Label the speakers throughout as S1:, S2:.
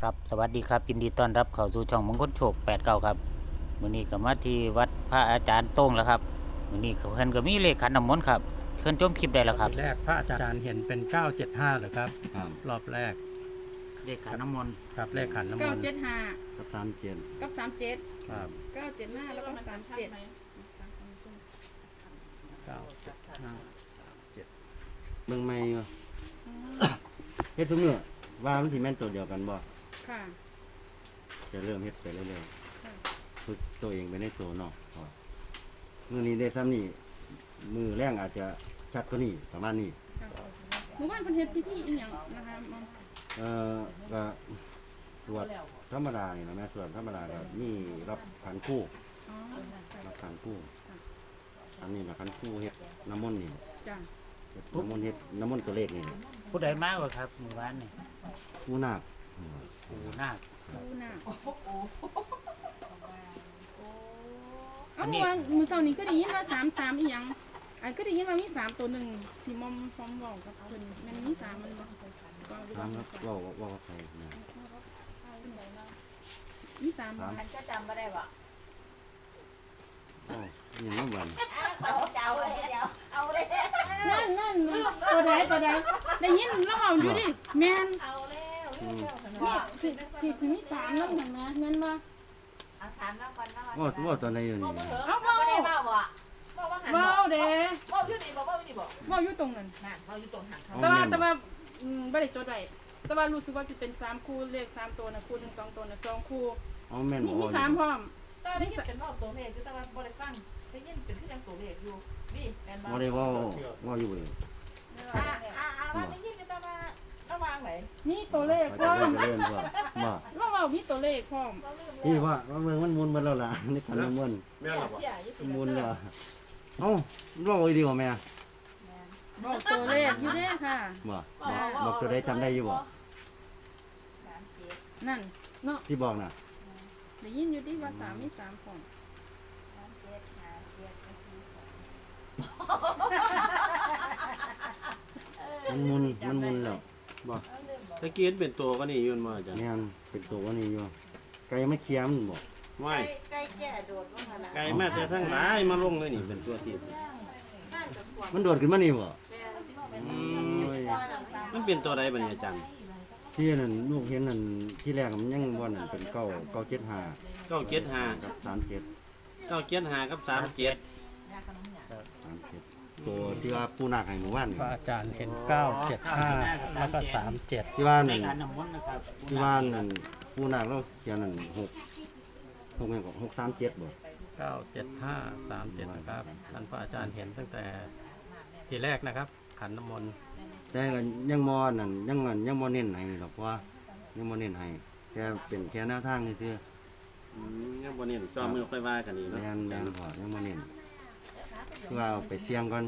S1: ครับสวัสดีครับยินดีต้อนรับเข้าสู่ช่องมงคลโชคแปดเก้าครับวันนี้ก็มาที่วัดพระอาจารย์โต้งแล้วครับวันนี้เขาเพิ่นก็มีเลขขันน้ำมนต์ครับเพิ่นชมคลิปได้แล้วครับ
S2: แรกพระอาจารย์เห็นเป็น 975เหรอครับ
S3: ครับ
S2: รอบแรก
S1: เลขขันน้ำมนต์
S2: ครับเลขขันน้ำม
S4: เก้าน
S2: ต์
S4: เจ็ดห้า
S3: กับสามเจ็ด
S4: กับสามเจ็ด
S2: ครับ
S4: เก้าเจ็ดห้าแล้วก็สามเจ็ด
S3: เมืองใหม่อยู่เฮ็ดทุกเมื่อว่ามันสิแม่นตัวเดียวกันบ่
S4: ค่ะ
S3: จะเริ่มเฮ็ดไปเรื่อย
S4: ค่ะ
S3: ๆฝึกตัวเองไปในตัวเนาะพอมื้อนี้ได้ซ้ำนี่มือแรงอาจจะชัดกว่านี้ประมาณนี้
S4: ค่ะหมู่บ้านเพันเฮ็ดพิธีอีหยังนะคะมัน
S3: เอ่อก็สวดธรรมดานี่นะแม่สวดธรรมดาก็มีรับขันคู่
S4: อ๋อ
S3: รับขันคู่ อันนี้นะขันคู่เฮ็ดน้ำมนต์นี่
S4: จ้ะ
S3: เฮ็ดน้ำมนต์เฮ็ดน้ำมนต์ตัวเลขนี่
S1: ผู้ใดมากกว่าครับหมู่บ้านนี่
S3: คู่นาค
S1: ปู่นาค
S4: ดูหน้า
S1: อั
S4: เอา
S1: นนี้
S4: เมื่อวานมื้อเช้านี้ก็ได้ยินว่าสามสามอีหยังอันก็ได้ยินว่ามีสามตัวหนึ่งที่มอมพร้อมบอกกับเพิ่นแมันมีสามมันบ่ก็ดู
S3: ถา
S4: ว่าม
S3: ครับเว่าเว่ากับใครนะ
S4: มีสามบ่
S5: มันจะจำไม่ได้บ่
S3: โอ้ยังไม่วัน
S5: เอาจะเอาเลยเดี๋ยวเอาเลย
S4: นั่นนั่นตัวใดตัวใดได้ยินเราเอาอยู่ดิแม่น
S5: เอาแล้ว เร็วๆ
S4: นี่ที่ที่ที่มีสามนั่นเห็นไหมแม่นบ่
S5: เอาถามน้ำก่อนน้ำ
S3: ว่าว่าตอนไหนอยู่นี่
S4: เอา
S5: เว้า
S4: เว้า
S5: ได้เว้าบ่เว้าว่าหันบ่
S4: เว้าเด้
S5: เว้าอยู่นี่บ่เว้าอยู่นี่บ่
S4: เว้าอยู่ตรงนั้น
S5: นั่นเว้าอยู่ตรงหันเขา
S4: แต่ว่าแต่ว่าอืมไม่ได้จดไว้แต่ว่ารู้สึกว่าสิเป็นสามคู่เลขสามตัวนะคู่หนึ่งสองตัวนะสองคู่
S3: เอาแม่น
S4: มี
S3: บอก
S4: มี
S3: ว่า
S4: สามพร้อม
S5: ตอนนี้เป็นเว้าตัวเลขอยู่แต่ว่าบ่ได้ฟังได้ยินเป็นคือยังตัวเลขอยู่นี่แม่นบ่
S3: ว่าได้เว่าเว่าอยู่เลย
S5: อ่าอ่าอ่าว่าได้ น
S4: มีตัวเลข
S3: เขา
S4: พร้
S3: จะ
S4: อม
S3: เล่นจะเล่นว่าว่า
S4: ว่าว่ามีตัวเลขพร้อม
S5: เว้าลืม
S3: นี่ว่าว่าเมืองมันมุนมาแล้วล่ะนี่ขันมันมุน
S5: แล้วเพี่ยอยู่สิ
S3: มุนแล้วเอ้าว่าไอ้ดีกว่าแม่
S4: บอกตัวเลขอยู่เด้ค่ะ
S3: บ่บอกตัวได้จำได้อยู่บ่
S4: นั่นเนาะ
S3: ที่บอกน่ะ
S4: ได้ยินอยู่ดิว่าสามมีสามพร้อม
S3: มันมุนมันมุนแล้วบ่
S6: ตะกี้เห็นเป็นตัวก็นี่อยืนมาจ้ะ
S3: แม่นเป็นตัวว่านี่อยู่ไก่ไม่เคี้ยมนบ่
S6: ไม่
S5: ใกล้แก่โดดลงมาละ
S6: ไก่มาแต่ทั้งหลายมาลงเลยนี่เป็นตัวที่
S5: นั่นกับพวก
S3: มันโดดขึ้นมานี่บ่
S6: อืม
S3: โอ้ย
S6: มันเป็นตัวใดบัดนี้อาจารย์
S3: ที่นั่นลูกเห็นนั่นที่แรกมันยังบ่นั่นเป็นเก้าเก้าเจ็ดห้า
S6: เก้าเจ็ดห้า
S3: กับสามเจ็ด
S6: เก้าเจ็ดห้ากับสามเจ็ด
S3: สามเจ็ด ตัวที่ว่าปูนาคให้หมู่บ้าน
S2: พระอาจารย์เห็น 975 แล้วก็ 37
S3: ที่ว่า
S1: เล
S3: นั่
S1: ข
S3: น
S1: ขันน้ำมนต์นะครับ
S3: ที่ว่านั่นปูนาคเราเขียนนั่นหกหกแม่นก็หกสามเจ็ดบ่
S2: 975 37นะครับท่านพระอาจารย์เห็นตั้งแต่ทีแรกนะครับขันน้ำมนต์
S3: แต่ก็ยังมอนั่นยังมันยังมอเน้นให้หรอกเพราะว่ายังมอเน้นให้แค่เป็นแค่แนวทางนี่คือ
S6: อืมยังบนนี้จอมือค่อยว่ากันนี่
S3: แม
S6: เนาะ
S3: นแมนพอยังมอเน้น คือว่าเอาไปเสี่ยงก่อน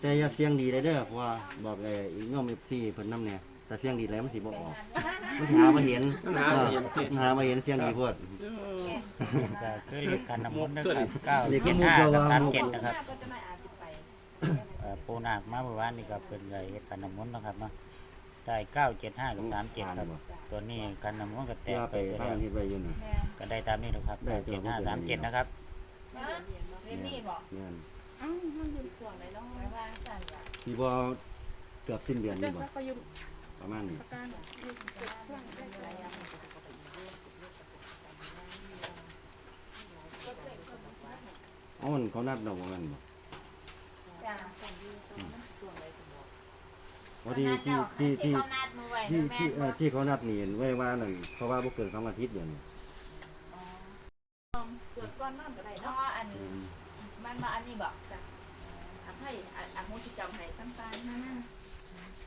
S3: แต่อย่าเสี่ยงดีเลยเด้อเพราะว่าบอกไอ้โยมเอฟซีเพิ่นนํเนี่ยแต่เสี่ยงดีแล้วมันสิบ่ออกมันสิหามาเห็น
S6: ปัญหาบ่เห็นติด
S3: มันหามาเห็นเสี่ยงดีโพด
S1: ก็คือเลขขันน้ำมนต์นะครับเก้า
S3: เลข
S1: เจ็ด
S3: มุก
S1: ห้า
S3: เรา
S1: กับ
S3: ว่า
S1: สามเจ็ดนะครับ
S5: ก็จะไม่อาจสิไป
S1: เอ่อปู่นาคมาเมื่อวานนี่ก็เป็นไงขันน้ำมนต์นะครับเนาะได้เก้าเจ็ดห้ากับสามเจ็ดครับตัวนี้ขันน้ำมนต์ก็แต
S3: ที่
S1: ก
S3: ว่า
S1: ไป
S3: ไป
S1: แล้
S3: พาวกันเฮ็ดไว้อยู่น่ะ
S1: ก็ได้ตามนี้นะครับ
S3: ได้
S1: เจ็ดห้าสามเจ็ดนะครับ
S5: นะเรนนี่บอก
S3: แม่น
S4: เอ้ามันอยู่
S5: ส่วนไหนต้องไปวางสั่นละ
S3: ที่บ่เกือบสิ้นเดือน
S4: จะ
S3: นี่บ่
S4: ประยุกต์
S3: ประมาณนี้
S4: ประการเลขเจ็ดเครื่องอะไรอะ
S3: เอ้ามันเขานัดดอกว่างั้นบ่
S5: จ้า
S3: พอดีที่ที่ที่
S5: เขานัดมือไว้
S3: ที่
S5: แม่
S3: ที่เอ่อที่เขานัดนี่ไว้ว่านั่นเพราะว่าบ่เกินสองอาทิตย์เดือนนี้
S5: ส่วนก้อนนั่นก็ได้เนาะอันมั นมาอันนี้บอกจ้ะอันให้อันโมสิจำให้ตั้งตาหน้า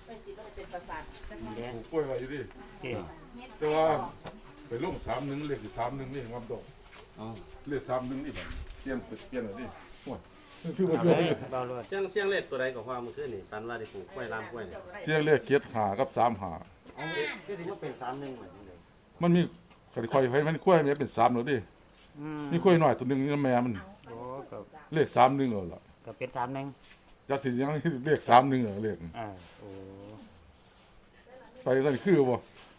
S5: ไปสิก็เป็นประสาทจัง
S1: นี่
S5: ไง
S1: เด้
S7: ปลูกกล้วยไว้อยู่ดิ
S1: เจ๊
S7: แต่ว่าไปลงสามหนึ่งเลขสามหนึ่งนี่ครับดอก
S3: เอา
S7: เลขสามหนึ่งนี่แบบเปลี่ยนเปลี่ยนอะไรดิโอ้ยคือว่า
S1: เอา
S7: โย
S1: เล
S7: ม
S1: ยเบาเลย
S6: เสียงเสียงเล็กตัวใดกับความเมื่อคืนนี่ฝันว่าได้ปลูกกล้วยลามกล้วยนี่
S7: เสียงเลขเกียรหากับสามหา
S3: เอาคือสิว่าเป็น3 1เหมือนจังได๋
S7: มันมีค่อยๆให้มันกล้วยมันเป็นสามแล้วดิ
S1: อืม
S7: มีกล้วยหน่อยตัวหนึ่งนี่แม่มัน
S1: โอ้ก็
S7: เลขสามหนึ่งเอาล่ะ
S1: ก็เป็นสามหนึ่ง
S7: จะสิยังเลขสามหนึ่งเหรอเลข
S1: อ่าโอ้
S7: ไปสั่นคือบ่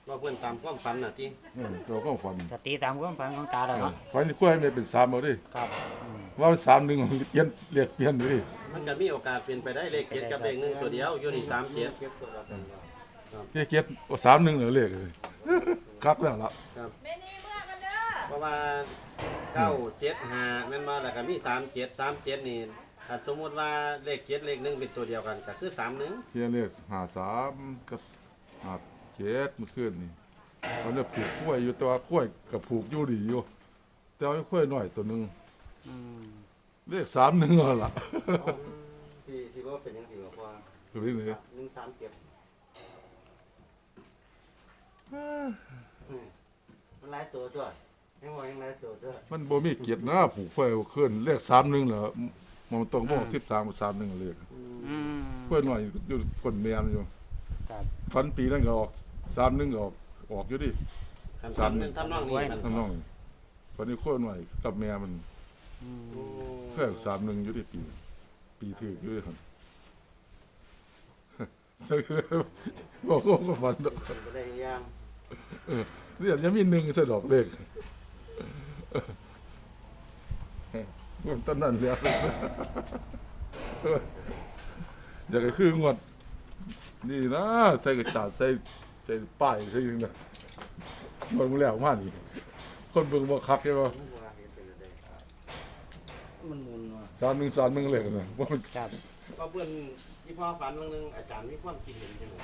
S6: ว่าเพื่อนตามความฝันน่ะที่
S7: เออตัวก็ฝัน
S1: สติตามความฝันของตาแล้วเนาะ
S7: ฝันนี่กล้วยไม่เป็นสามเอาดิ
S1: ครับ
S7: ว่ามันสามหนึ่งเปลี่ยนเรียกเปลี่ยนอยู่ดิ
S6: มันจะมีโอกาสเปลี่ยนไปได้เลขเจ็ดกับเลขหนึ่งตัวเดียวอยู่นี่สามเจ็ด
S7: เรียกเกียรติสามหนึ่งเหรอเรียกเลยครับแล้วล่ะ
S5: แม่นี่ เมื่อกันเด้อ
S6: เพราะว่าเก้าเจ็ดห้าแม่นมาแล้วก็มีสามเจ็ดสามเจ็ดนี่ถ้าสมมติว่าเลขเจ็ดเลขหนึ่งเป็นตัวเดียวกันก็คือสามหนึ่ง
S7: เรียกเรียกหาสามกับหาเจ็ดเมื่อคืนนี่ตอนนี้ผูกกล้วยอยู่แตัวากล้วยกับผูกอยู่ดีอยู่ แต่ว่ากล้วยหน่อยตัวหนึ่งเรียกสามหนึ่งเหรอล่ะ
S3: ที่ที่ว่าเป็นยังไงว่า
S7: คือนี่เลย
S3: หนึ่งสามเจ็ดมันหลายตัวด้วย ยังว่ายังหลายตัวด้วย
S7: มันบ่มีเกียรตินะผูกไฟเอาขึ้นเรียกสามหนึ่งเหรอมันต้องบอกสิบสามสามหนึ่งเรียก
S1: อืม
S7: กล้วยหน่อยอยู่คนแมนอยู่
S1: ครับ
S7: ฟันปีนั่นก็ออกสามหนึ่งก็ออกออกอยู่ดิ
S6: คัน
S7: สา
S6: ฝั
S7: ม
S6: นมันทำนองนี้มัน
S7: ข้างนอกฟันนี้กล้วยหน่อยกับแม่มัน
S1: อืม
S7: แค่สามหนึ่งอยู่ดิปี ปีถืออยู่ดิครับ บอกว่าก็ฟันดอก
S3: เป็นไปได้ยัง
S7: เรียกยังมีหนึ่งสะดอกเลข มันต้นนั้นแล้วอยากให้คืองวด นี่นะใส่กระจาดใส่ใส่ป้ายใส่ยังนะเบิ่งแล้วมานี่คนเบิ่งบ่คักใช่ป่ะ
S3: มันมุนว่ะ
S7: สารมึงสารมึงเลยนะว่ามัน
S1: ครับ
S6: ก็เพื่อนที่พ่อฝันเรื่องนึงอาจารย์มีความคิดเห็นใช่ไหม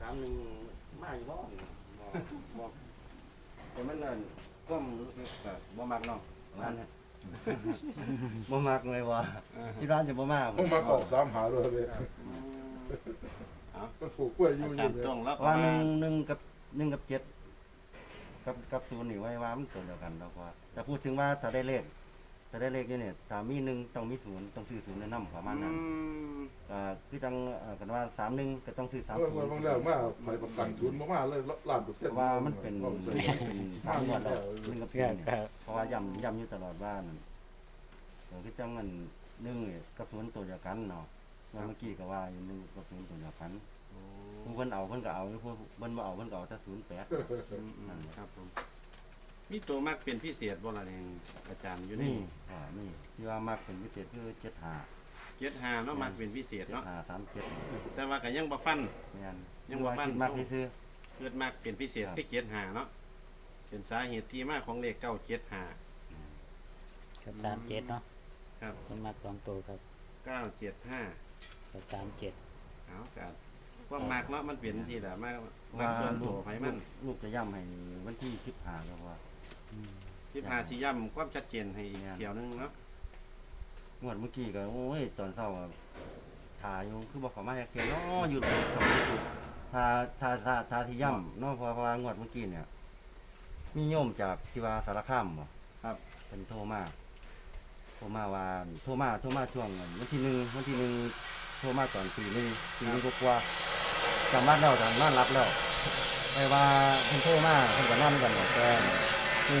S3: สามหนึ่งมาอยู่บ่นี่บ่บ่ แต่มันนั่นก็รู้สึกแบบบ่มักเนาะนั่นน่ะบ่มักเลยว่ะที่ร้านจะบ่มา
S7: ผมมาของสามหาเลยเลยก็ถูกกล้วยอยู่
S6: อา
S7: อ
S6: จาร
S7: ยู่
S6: ย์
S7: เลย
S6: ตรงแล้ว
S3: ว่าหนึ่งหนึ่งกับหนึ่งกับเจ็ดกับกับศูนย์นี่ไว้ว่ามันตัวเดียวกันแล้วว่าแต่พูดถึงว่าถ้าได้เลข ถ้าได้เลขอยู่เนี่ยถ้ามีหนึ่งต้องมีศูนย์ต้องซื้อศูนย์แนะนำประมาณนั้นอ่าคือจังเอ่อกันว่าสามหนึ่งก็ต้องซื้อสาม
S7: เออ
S3: ศู
S7: มัน
S3: นย์
S7: บางแล้วมาไปประกันศูนย์มาๆเลยล้านเปอร์เซ็นต์
S3: ว่ามันเป็นมันเป็นทางวัดแล้วหนึ่งกับ
S1: ค
S3: ศู
S1: รั
S3: น
S1: บ
S3: ย์
S1: ค
S3: เนี่ย
S1: รับ
S3: เพราะว่าย้ำย้ำอยู่ตลอดว่านั่นเออคือจังเงินหนึ่งเนี่ยกับศูนย์ตัวเดียวกันเนาะว่าเมื่อกี้ก็ว่าอยู่หนึ่งกับศูนย์ตัวเดียวกันผู้เพิ่นเอาเพิ่นก็เอาผู้เพิ่นบ่เอาเพิ่นก็เอาแต่ศูนย์แปดนั่นแหละ
S6: ครับผม มีตัวมากเป็นพิเศษบ่ล่ะเองอาจารย์อยู่
S3: นี่
S6: นี่
S3: อ่านี่ที่ว่ามากเป็นพิเศษคือเจ็ดหา
S6: เจ็ดหาเนาะมากเป็นพิเศษ
S3: เจ็ด
S6: เนาะ
S3: หาสามเจ็ด
S6: แต่ว่าก็ยังบ่ฟัน
S3: แม่น
S6: ยังบ่ฟัน
S3: คิดมากที่ซื้อ
S6: เกิดมากเป็นพิเศษที่เจ็ดหาเนาะเป็นสาเหตุที่มาของเลขเก้าเจ็ดหา
S1: กับสามเจ็ดเนาะ
S6: ครับ
S1: มันมาสองตัวครับ
S6: เก้าเจ็ดห้า
S1: กับสามเจ็ด
S6: เอากัความมากเนาะมันเปลี่ยนที่ละมากมากส่วนตัวไผมัน
S3: ลูกจะย่ำให้วันที่คิดหาแล้วว่า
S6: ที่พาสิย่ำความชัดเจนให้อีกเที่ยวหนึงเนาะ
S3: งวดเมื่อกี้ก็โอ้ยตอนเช้าอะถ่ายอยู่คือบอกเขามาแฮกเกนเนาะอยู่ตรงกับอยู่ทาทาทาทาที่ย่ำเนาะเพราะว่างวดเมื่อกี้เนี่ย มีโยมจากที่ว่าสารคามบ่
S6: ครับ
S3: เป็นโทรมาโทรมาว่าโทรมาโทรมาช่วงวันที่หนึ่งวันที่หนึ่งโทรมาตอนตีหนึ่งตีหนึ่งกว่าๆจำบ้านเราจำบ้านรับแล้วไปว่าเพิ่นโทรมาเพิ่นก็นอนกันเนี่ยแต่ ครู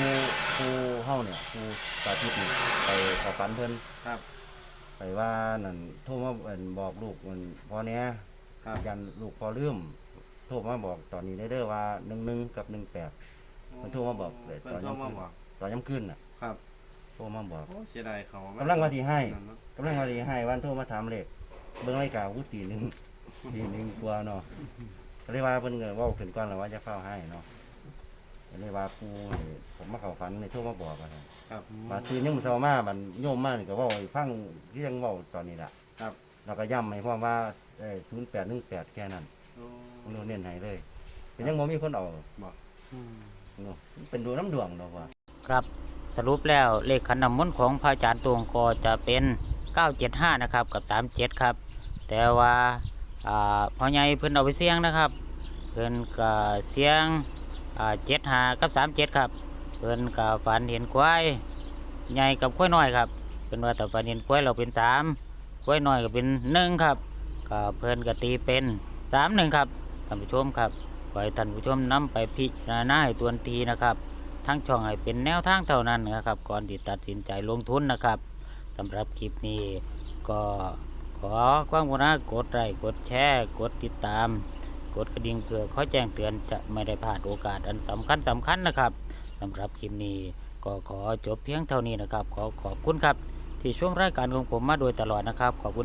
S3: ครูเฮาเนี่ยครูสาธิตนี่ไปเขอฝันเพิ่น
S6: ครับ
S3: ไปว่านั่นโทรมาเอิ่นบอกลูกมันพอเนี้ย
S6: ครับ
S3: ยันลูกพอลืมโทรมาบอกตอนนี้ได้เด้อว่าหนึ่งหนึ่งกับหนึ่งแปด มันโทรมาบอกเลย
S6: เพิ่นโทรมาบอก
S3: ตอนย้ำขึ้นน่ะ
S6: ครับ
S3: โทรมาบอก
S6: โอ้เสียดายเขา
S3: กำลังว่าที่ให้
S6: นั่นเนาะ
S3: กำลังว่าที่ให้วันโทรมาถามเลขเบิ่งรายการวุตีหนึ่งตีหนึ่งกว่าเนาะก็เลยว่าเพิ่นก็เว้าขึ้นก่อนแล้วว่าจะเฝ้าให้เนาะก็ เลยว่าปูให้ผมมาเข้าฝันในโทรมาบอกกัน
S6: ครับ
S3: มาคืนยังมื้อเช้ามามันโยมมานี่ก็เว้าให้ฟังที่ยังเว้าตอนนี้ล่ะ
S6: ครับ
S3: เราก็ย้ำให้พร้อมว่าเอ้0818แค่นั้น
S6: โอ้
S3: มันเน้นให้เลยแต่ยังบ่มีคนเอา
S6: บอก
S3: เนาะเป็นดวงน้ำดวงเนาะว่า
S1: ครับสรุปแล้วเลขขันน้ำมนต์ของพระอาจารย์ตวงก็จะเป็น 975 นะครับ กับ 37 ครับ แต่ว่าอ่าพ่อใหญ่เพิ่นเอาไปเสี่ยงนะครับ เพิ่นก็เสี่ยง อ่า75กับ37ครับเพิ่นก็ฝันเห็นควายใหญ่กับควายน้อยครับเพิ่นว่าแต่ฝันเห็นควายเราเป็น3ควายน้อยก็เป็น1ครับก็เพิ่นก็ตีเป็น31ครับท่านผู้ชมครับขอให้ท่านผู้ชมนํไปพิจารณาให้ตัวนทีนะครับทั้งช่องให้เป็นแนวทางเท่านั้นนะครับก่อนที่ตัดสินใจลงทุนนะครับสำหรับคลิปนี้ก็ขอความกรุณากดไลค์กดแชร์ กดติดตาม กดกระดิ่งเพื่อคอยแจ้งเตือนจะไม่ได้พลาดโอกาสอันสำคัญสำคัญนะครับสำหรับคลิปนี้ก็ขอจบเพียงเท่านี้นะครับ ขอขอบคุณครับ ที่ช่วงรายการของผมมาโดยตลอดนะครับ ขอบคุณ